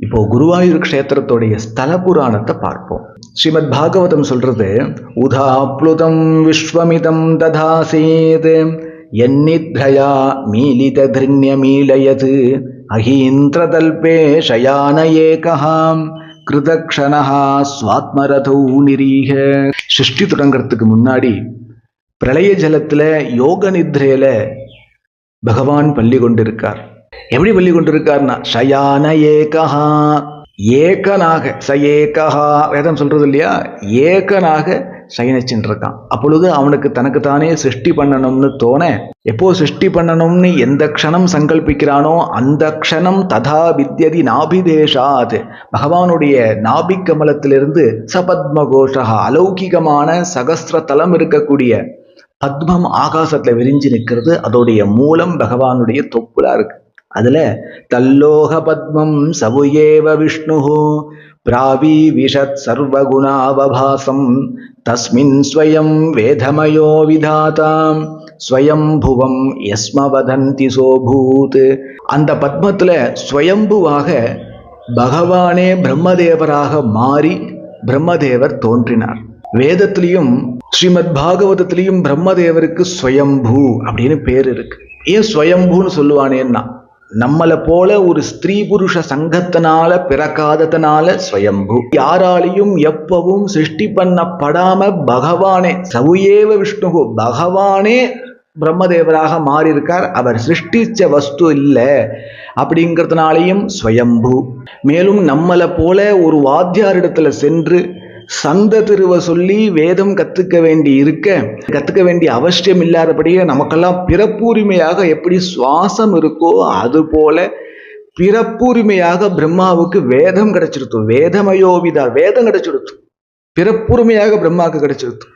இப்போ குருவாயூர் க்ஷேத்திரத்துடைய ஸ்தல புராணத்தை பார்ப்போம். ஸ்ரீமத் பாகவதம் சொல்றது உதாப்ளுதம் விஸ்வமிதம் ததாசேத் எந்நித்ரயா மீலித திருண்ய திருண்யமீலயது அகீந்திரதல்பே சயான ஏகஹாம் கிருதக்ஷணஹா ஸ்வாத்மரதௌ நிரீக சிருஷ்டி தொடங்கறதுக்கு முன்னாடி பிரளய ஜலத்துல யோக நித்ரையில பகவான் பள்ளி கொண்டிருக்கார். எப்படி சொல்லி கொண்டிருக்காருன்னா சயான ஏகஹா. ஏகனாக ச ஏகஹா வேதம் சொல்றது இல்லையா ஏகனாக சயனிச்சுட்டு இருக்கான். அப்பொழுது அவனுக்கு தனக்குத்தானே சிருஷ்டி பண்ணணும்னு தோண. எப்போ சிருஷ்டி பண்ணணும்னு எந்த க்ஷணம் சங்கல்பிக்கிறானோ அந்த க்ஷணம் ததா வித்யதி நாபிதேஷாத். பகவானுடைய நாபி கமலத்திலிருந்து சபத்ம கோஷா அலௌகிகமான சகஸ்திர தலம் இருக்கக்கூடிய பத்மம் ஆகாசத்துல விரிஞ்சு நிற்கிறது அதோடைய மூலம் பகவானுடைய தொப்புலா இருக்கு. அதுல தல்லோக பத்மம் சவுயேவ விஷ்ணு பிராவி விஷத் சர்வகுணாவபாசம். தஸ்மின் ஸ்வயம் வேதமயோ விதாதாம். ஸ்வயம்புவம் யஸ்ம வதந்தி சோபூத். அந்த பத்மத்துல ஸ்வயம்புவாக பகவானே பிரம்மதேவராக மாறி பிரம்மதேவர் தோன்றினார். வேதத்திலையும் ஸ்ரீமத் பாகவதத்திலையும் பிரம்மதேவருக்கு ஸ்வயம்பூ அப்படின்னு பேர் இருக்கு. ஏன் ஸ்வயம்பூன்னு சொல்லுவானேன்னா நம்மளை போல ஒரு ஸ்திரீ புருஷ சங்கத்தினால பிறக்காததனால ஸ்வயம்பு. யாராலையும் எப்பவும் சிருஷ்டி பண்ணப்படாம பகவானே சவுயேவ விஷ்ணு பகவானே பிரம்மதேவராக மாறியிருக்கார். அவர் சிருஷ்டிச்ச வஸ்து இல்லை அப்படிங்கிறதுனாலையும் ஸ்வயம்பு. மேலும் நம்மளை போல ஒரு வாத்தியாரிடத்துல சென்று சந்த திருவ சொல்லி வேதம் கத்துக்க வேண்டி இருக்க கத்துக்க வேண்டிய அவசியம் இல்லாதபடியே நமக்கெல்லாம் பிறப்புரிமையாக எப்படி சுவாசம் இருக்கோ அது போல பிறப்புரிமையாக பிரம்மாவுக்கு வேதம் கிடைச்சிருத்து வேதமயோவிதா வேதம் கிடைச்சிருத்து பிறப்புரிமையாக பிரம்மாவுக்கு கிடைச்சிருத்து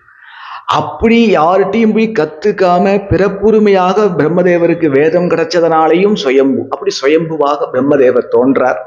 அப்படி யார்கிட்டையும் போய் கத்துக்காம பிறப்புரிமையாக பிரம்மதேவருக்கு வேதம் கிடைச்சதனாலையும் சுயம்பு அப்படி சுயம்புவாக பிரம்மதேவர் தோன்றார்.